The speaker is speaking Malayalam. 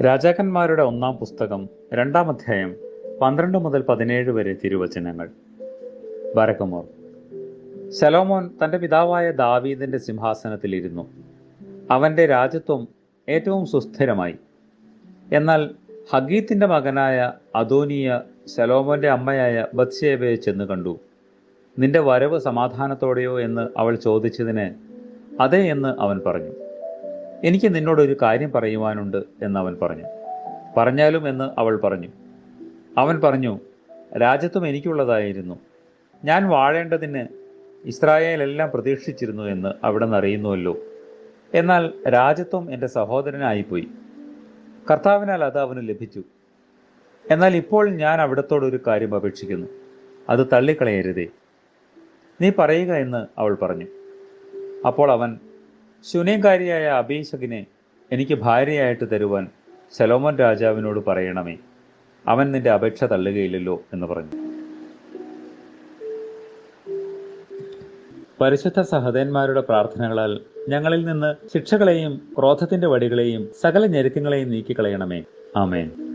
രാജാക്കന്മാരുടെ ഒന്നാം പുസ്തകം രണ്ടാം അധ്യായം പന്ത്രണ്ട് മുതൽ പതിനേഴ് വരെ തിരുവചനങ്ങൾ. ബരക്കുമോർ ശലോമോൻ തന്റെ പിതാവായ ദാവീദിന്റെ സിംഹാസനത്തിലിരുന്നു. അവന്റെ രാജ്യത്വം ഏറ്റവും സുസ്ഥിരമായി. എന്നാൽ ഹഗീത്തിന്റെ മകനായ അദോനിയ ശലോമോന്റെ അമ്മയായ ബത്സേബയെ ചെന്ന് കണ്ടു. നിന്റെ വരവ് സമാധാനത്തോടെയോ? എന്ന് അവൾ ചോദിച്ചതിന് അതെ എന്ന് അവൻ പറഞ്ഞു. എനിക്ക് നിന്നോടൊരു കാര്യം പറയുവാനുണ്ട് എന്ന് അവൻ പറഞ്ഞു. പറഞ്ഞാലും എന്ന് അവൾ പറഞ്ഞു. അവൻ പറഞ്ഞു രാജ്യത്വം എനിക്കുള്ളതായിരുന്നു. ഞാൻ വാഴേണ്ടതിന് ഇസ്രായേലെല്ലാം പ്രതീക്ഷിച്ചിരുന്നു എന്ന് അവിടെ നിന്നറിയുന്നുവല്ലോ എന്നാൽ രാജ്യത്വം എന്റെ സഹോദരനായിപ്പോയി. കർത്താവിനാൽ അത് അവന് ലഭിച്ചു. എന്നാൽ ഇപ്പോൾ ഞാൻ അവിടത്തോടൊരു കാര്യം അപേക്ഷിക്കുന്നു. അത് തള്ളിക്കളയരുതേ. നീ പറയുക എന്ന് അവൾ പറഞ്ഞു. അപ്പോൾ അവൻ ശൂന്യകാരിയായ അഭിഷകിനെ എനിക്ക് ഭാര്യയായിട്ട് തരുവാൻ ശലോമോൻ രാജാവിനോട് പറയണമേ. അവൻ നിന്റെ അപേക്ഷ തള്ളുകയില്ലല്ലോ എന്ന് പറഞ്ഞു. പരിശുദ്ധ സഹോദയന്മാരുടെ പ്രാർത്ഥനകളാൽ ഞങ്ങളിൽ നിന്ന് ശിക്ഷകളെയും ക്രോധത്തിന്റെ വടികളെയും സകല ഞെരുക്കങ്ങളെയും നീക്കിക്കളയണമേ. ആമേൻ.